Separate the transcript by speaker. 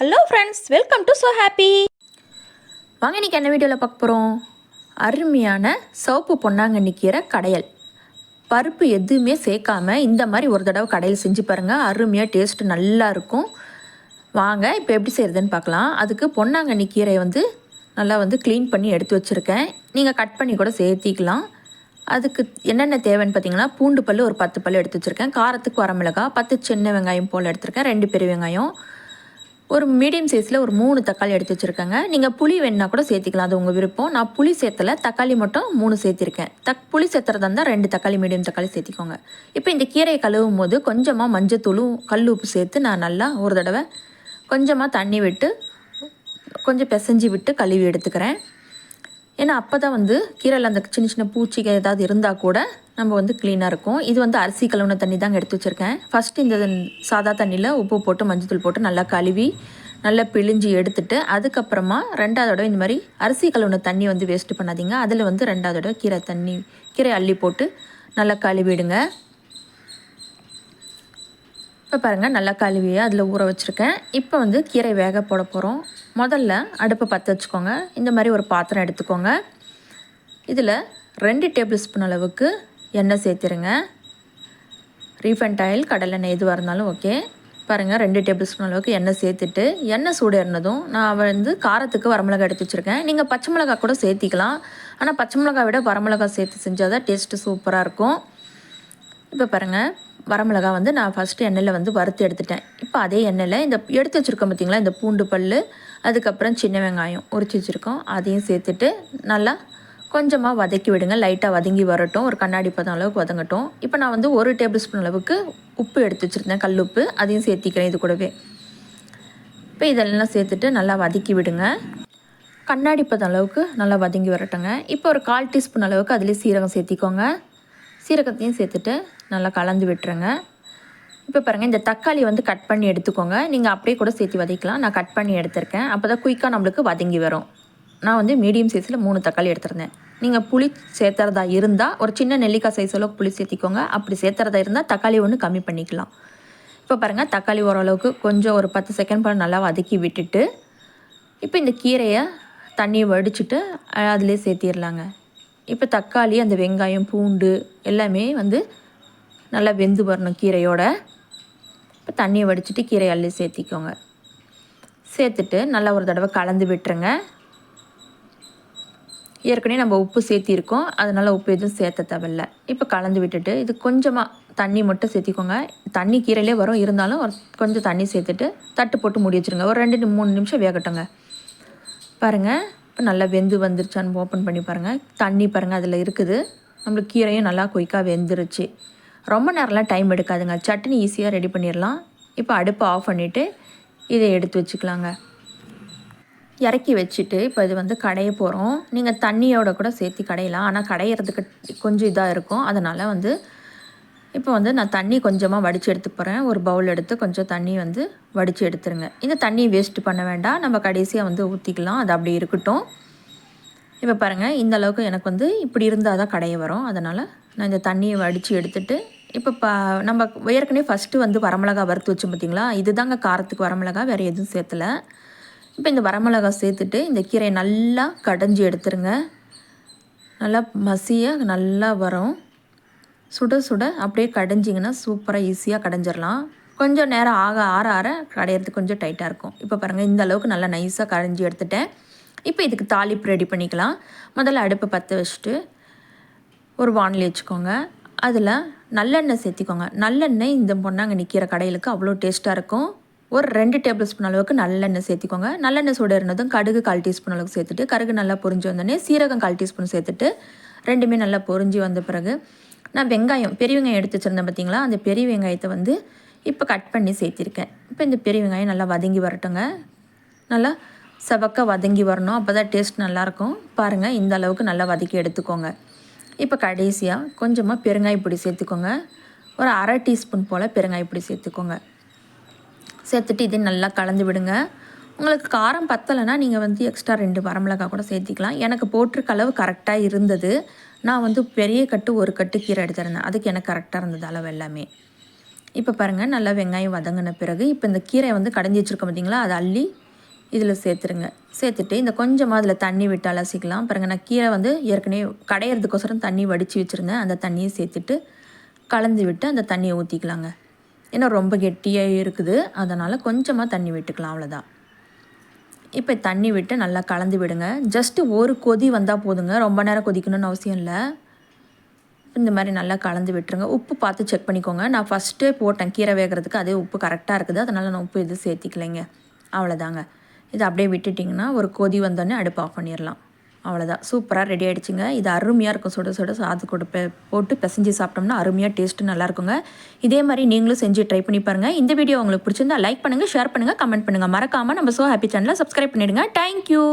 Speaker 1: Hello friends welcome to so happy வாங்க இன்றைக்கி என்ன வீடியோவில் பார்க்க போகிறோம் அருமையான சோப்பு பொன்னாங்கண்ணி கீரை கடையல். பருப்பு எதுவுமே சேர்க்காம இந்த மாதிரி ஒரு தடவை கடையில் செஞ்சு பாருங்கள் அருமையாக டேஸ்ட்டு நல்லா இருக்கும். வாங்க இப்போ எப்படி செய்கிறதுன்னு பார்க்கலாம். அதுக்கு பொன்னாங்கண்ணி கீரையை வந்து நல்லா வந்து க்ளீன் பண்ணி எடுத்து வச்சுருக்கேன். நீங்கள் கட் பண்ணி கூட சேர்த்திக்கலாம். அதுக்கு என்னென்ன தேவைன்னு பார்த்தீங்கன்னா பூண்டு பல் ஒரு பத்து பல் எடுத்து வச்சுருக்கேன். காரத்துக்கு வரமிளகா பத்து சின்ன வெங்காயம் போல் எடுத்திருக்கேன். ரெண்டு பெரிய வெங்காயம். ஒரு மீடியம் சைஸில் ஒரு மூணு தக்காளி எடுத்து வச்சுருக்கேங்க. நீங்கள் புளி வேணுன்னா கூட சேர்த்திக்கலாம் அது உங்கள் விருப்பம். நான் புளி சேர்த்தல தக்காளி மட்டும் மூணு சேர்த்திருக்கேன். தக் புளி சேர்த்துறதா இருந்தால் ரெண்டு தக்காளி மீடியம் தக்காளி சேர்த்திக்கோங்க. இப்போ இந்த கீரையை கழுவும் போது கொஞ்சமாக மஞ்சத்தூளும் கல் உப்பு சேர்த்து நான் நல்லா ஒரு தடவை கொஞ்சமாக தண்ணி விட்டு கொஞ்சம் பிசைஞ்சி விட்டு கழுவி எடுத்துக்கிறேன். ஏன்னா அப்போ தான் வந்து கீரையில் அந்த சின்ன சின்ன பூச்சிகள் ஏதாவது இருந்தால் கூட நம்ம வந்து க்ளீனாக இருக்கும். இது வந்து அரிசி கழுவுன தண்ணி தாங்க எடுத்து வச்சுருக்கேன். ஃபஸ்ட்டு இந்த சாதா தண்ணியில் உப்பு போட்டு மஞ்சத்தூள் போட்டு நல்லா கழுவி நல்லா பிழிஞ்சு எடுத்துட்டு அதுக்கப்புறமா ரெண்டாவது தடவை இந்த மாதிரி அரிசி கழுவுன தண்ணி வந்து வேஸ்ட்டு பண்ணாதீங்க. அதில் வந்து ரெண்டாவது தடவை கீரை தண்ணி கீரை அள்ளி போட்டு நல்லா கழுவிடுங்க. இப்போ பாருங்கள் நல்லா கழுவி அதில் ஊற வச்சுருக்கேன். இப்போ வந்து கீரை வேக போட போகிறோம் முதல்ல அடுப்பை பற்ற வச்சுக்கோங்க. இந்த மாதிரி ஒரு பாத்திரம் எடுத்துக்கோங்க. இதில் ரெண்டு டேபிள் ஸ்பூன் அளவுக்கு எண்ணெய் சேர்த்துருங்க. ரீஃபண்ட் ஆயில் கடலெண்ணெய் எதுவாக இருந்தாலும் ஓகே பாருங்கள் ரெண்டு டேபிள் ஸ்பூன் அளவுக்கு எண்ணெய் சேர்த்துட்டு எண்ணெய் சூடு ஏறினதும் நான் வந்து காரத்துக்கு வரமிளகா எடுத்து வச்சுருக்கேன். நீங்கள் பச்சை மிளகா கூட சேர்த்திக்கலாம். ஆனால் பச்சை மிளகா விட வரமிளகா சேர்த்து செஞ்சால் தான் டேஸ்ட்டு சூப்பராக இருக்கும். இப்போ பாருங்கள் வரமிளகா வந்து நான் ஃபஸ்ட்டு எண்ணெயில் வந்து வறுத்து எடுத்துட்டேன். இப்போ அதே எண்ணெயில் இந்த எடுத்து வச்சுருக்கோம் பார்த்திங்களா இந்த பூண்டு பல் அதுக்கப்புறம் சின்ன வெங்காயம் உரிச்சு வச்சுருக்கோம். அதையும் சேர்த்துட்டு நல்லா கொஞ்சமாக வதக்கி விடுங்க. லைட்டாக வதங்கி வரட்டும். ஒரு கண்ணாடி பதம் அளவுக்கு வதங்கட்டும். இப்போ நான் வந்து ஒரு டேபிள் ஸ்பூன் அளவுக்கு உப்பு எடுத்து வச்சுருந்தேன். கல் உப்பு. அதையும் சேர்த்திக்கிறேன் இது கூடவே. இப்போ இதெல்லாம் சேர்த்துட்டு நல்லா வதக்கி விடுங்க. கண்ணாடி பதம் அளவுக்கு நல்லா வதங்கி வரட்டுங்க. இப்போ ஒரு கால் டீஸ்பூன் அளவுக்கு அதிலே சீரகம் சேர்த்திக்கோங்க. சீரகத்தையும் சேர்த்துட்டு நல்லா கலந்து விட்டுருங்க. இப்போ பாருங்கள் இந்த தக்காளி வந்து கட் பண்ணி எடுத்துக்கோங்க. நீங்கள் அப்படியே கூட சேர்த்து வதக்கலாம். நான் கட் பண்ணி எடுத்திருக்கேன். அப்போ தான் குயிக்காக நம்மளுக்கு வதங்கி வரும். நான் வந்து மீடியம் சைஸில் மூணு தக்காளி எடுத்திருந்தேன். நீங்கள் புளி சேர்த்துறதா இருந்தால் ஒரு சின்ன நெல்லிக்காய் சைஸ் அளவுக்கு புளி சேர்த்திக்கோங்க. அப்படி சேர்த்துறதா இருந்தால் தக்காளி ஒன்று கம்மி பண்ணிக்கலாம். இப்போ பாருங்கள் தக்காளி ஓரளவுக்கு கொஞ்சம் ஒரு பத்து செகண்ட் போல் நல்லா வதக்கி விட்டுட்டு இப்போ இந்த கீரையை தண்ணியை வடிச்சுட்டு அதிலே சேர்த்திடலாங்க இப்போ தக்காளி அந்த வெங்காயம் பூண்டு எல்லாமே வந்து நல்லா வெந்து வரணும் கீரையோட. இப்போ தண்ணியை வடிச்சிட்டு கீரை அள்ளி சேர்த்திக்கோங்க. சேர்த்துட்டு நல்லா ஒரு தடவை கலந்து விட்டுருங்க. ஏற்கனவே நம்ம உப்பு சேர்த்திருக்கோம். அதனால் உப்பு எதுவும் சேர்த்த தேவையில்ல. இப்போ கலந்து விட்டுட்டு இது கொஞ்சமாக தண்ணி மட்டும் சேர்த்திக்கோங்க. தண்ணி கீரையிலே வரும். இருந்தாலும் ஒரு கொஞ்சம் தண்ணி சேர்த்துட்டு தட்டு போட்டு மூடி வச்சுருங்க. ஒரு ரெண்டு மூணு நிமிஷம் வேகட்டுங்க. பாருங்கள் இப்போ நல்லா வெந்து வந்துருச்சான்னு ஓப்பன் பண்ணி பாருங்கள் தண்ணி பாருங்கள் அதில் இருக்குது. நம்மளுக்கு கீரையும் நல்லா குயிக்காக வெந்துருச்சு. ரொம்ப நேரம்லாம் டைம் எடுக்காதுங்க. சட்னி ஈஸியாக ரெடி பண்ணிடலாம் இப்போ அடுப்பை ஆஃப் பண்ணிவிட்டு இதை எடுத்து வச்சுக்கலாங்க. இறக்கி வச்சுட்டு இப்போ இது வந்து கடைய போகிறோம் நீங்கள் தண்ணியோட கூட சேர்த்து கடையலாம். ஆனால் கடையிறதுக்கு கொஞ்சம் இதாக இருக்கும். அதனால் வந்து இப்போ வந்து நான் தண்ணி கொஞ்சமாக வடித்து எடுத்து போகிறேன் ஒரு பவுல் எடுத்து கொஞ்சம் தண்ணி வந்து வடித்து எடுத்துருங்க. இந்த தண்ணி வேஸ்ட் பண்ண வேண்டாம். நம்ம கடைசியாக வந்து ஊற்றிக்கலாம் அது அப்படி இருக்கட்டும். இப்போ பாருங்கள் இந்த அளவுக்கு எனக்கு வந்து இப்படி இருந்தால் தான் கடைய வரும். அதனால் நான் இந்த தண்ணியை வடித்து எடுத்துகிட்டு இப்போ ப நம்ம ஏற்கனவே ஃபஸ்ட்டு வந்து வரமிளகா வறுத்து வச்சோம் பார்த்திங்களா இது தாங்க காரத்துக்கு வரமிளகா வேறு எதுவும் சேர்த்தலை. இப்போ இந்த வரமிளகா சேர்த்துட்டு இந்த கீரையை நல்லா கடைஞ்சி எடுத்துருங்க. நல்லா மசியாக நல்லா வரும். சுட சுட அப்படியே கடைஞ்சிங்கன்னா சூப்பராக ஈஸியாக கடைஞ்சிடலாம் கொஞ்சம் நேரம் ஆக ஆற ஆற கடையிறதுக்கு கொஞ்சம் டைட்டாக இருக்கும். இப்போ பாருங்கள் இந்த அளவுக்கு நல்லா நைஸாக கடைஞ்சி எடுத்துட்டேன். இப்போ இதுக்கு தாளிப்பு ரெடி பண்ணிக்கலாம். முதல்ல அடுப்பை பற்ற வச்சுட்டு ஒரு வானிலை வச்சுக்கோங்க. அதில் நல்லெண்ணெய் சேர்த்திக்கோங்க. நல்லெண்ணெய் இந்த பொண்ணாங்க நிற்கிற கடையிலுக்கு அவ்வளோ டேஸ்ட்டாக இருக்கும். ஒரு ரெண்டு டேபிள் ஸ்பூன் அளவுக்கு நல்லெண்ணெய் சேர்த்திக்கோங்க. நல்லெண்ணெய் சூடு இருந்ததும் கடுகு கால் டீஸ்பூன் அளவுக்கு சேர்த்துட்டு கருகு நல்லா பொரிஞ்சு வந்தோடனே சீரகம் கால் டீஸ்பூன் சேர்த்துட்டு ரெண்டுமே நல்லா பொரிஞ்சு வந்த பிறகு நான் வெங்காயம் பெரிய வெங்காயம் எடுத்து வச்சுருந்தேன் பார்த்தீங்களா அந்த பெரிய வெங்காயத்தை வந்து இப்போ கட் பண்ணி சேர்த்திருக்கேன். இப்போ இந்த பெரிய வெங்காயம் நல்லா வதங்கி வரட்டுங்க. நல்லா செவக்க வதங்கி வரணும். அப்போ தான் டேஸ்ட் நல்லாயிருக்கும். பாருங்கள் இந்த அளவுக்கு நல்லா வதக்கி எடுத்துக்கோங்க. இப்போ கடைசியாக கொஞ்சமாக பெருங்காய பொடி சேர்த்துக்கோங்க. ஒரு அரை டீஸ்பூன் போல் பெருங்காய பொடி சேர்த்துக்கோங்க. சேர்த்துட்டு இதை நல்லா கலந்து விடுங்க. உங்களுக்கு காரம் பத்தலைன்னா நீங்கள் வந்து எக்ஸ்ட்ரா ரெண்டு வரமிளகா கூட சேர்த்திக்கலாம். எனக்கு போட்டிருக்க அளவு கரெக்டாக இருந்தது. நான் வந்து பெரிய கட்டு ஒரு கட்டு கீரை எடுத்திருந்தேன். அதுக்கு எனக்கு கரெக்டாக இருந்தது அளவு எல்லாமே. இப்போ பாருங்கள் நல்லா வெங்காயம் வதங்கின பிறகு இப்போ இந்த கீரையை வந்து கடைஞ்சி வச்சுருக்கோம் பார்த்தீங்களா அதை அள்ளி இதில் சேர்த்துருங்க. சேர்த்துட்டு இந்த கொஞ்சமாக அதில் தண்ணி விட்டு அலசிக்கலாம். பாருங்கள் நான் கீரை வந்து ஏற்கனவே கடையிறதுக்கோசரம் தண்ணி வடித்து வச்சுருந்தேன். அந்த தண்ணியை சேர்த்துட்டு கலந்து விட்டு அந்த தண்ணியை ஊற்றிக்கலாங்க ஏன்னா ரொம்ப கெட்டியாக இருக்குது. அதனால் கொஞ்சமாக தண்ணி விட்டுக்கலாம் அவ்வளோதான் இப்போ தண்ணி விட்டு நல்லா கலந்து விடுங்க. ஜஸ்ட்டு ஒரு கொதி வந்தால் போதுங்க. ரொம்ப நேரம் கொதிக்கணும்னு அவசியம் இல்லை. இந்த மாதிரி நல்லா கலந்து விட்டுருங்க. உப்பு பார்த்து செக் பண்ணிக்கோங்க. நான் ஃபஸ்ட்டே போட்டேன். கீரை வேகிறதுக்கு அதே உப்பு கரெக்டாக இருக்குது. அதனால் நான் உப்பு எதுவும் சேர்த்திக்கலைங்க. அவ்வளோதாங்க இதை அப்படியே விட்டுட்டிங்கன்னா ஒரு கொதி வந்தோடனே அடுப்பு ஆஃப் பண்ணிடலாம் அவ்வளோதான் சூப்பராக ரெடி ஆகிடுச்சுங்க இது அருமையாக இருக்கும். சுட சுட சாது கூட போட்டு பிசைஞ்சு சாப்பிட்டோம்னா அருமையாக டேஸ்ட்டு நல்லாயிருக்குங்க இதே மாதிரி நீங்களும் செஞ்சு ட்ரை பண்ணி பாருங்கள் இந்த வீடியோ உங்களுக்கு பிடிச்சிருந்தா லைக் பண்ணுங்கள் ஷேர் பண்ணுங்கள் கமெண்ட் பண்ணுங்கள் மறக்காமல் நம்ம ஸோ ஹாப்பி சேனலை சப்ஸ்கிரைப் பண்ணிவிடுங்க தேங்க்யூ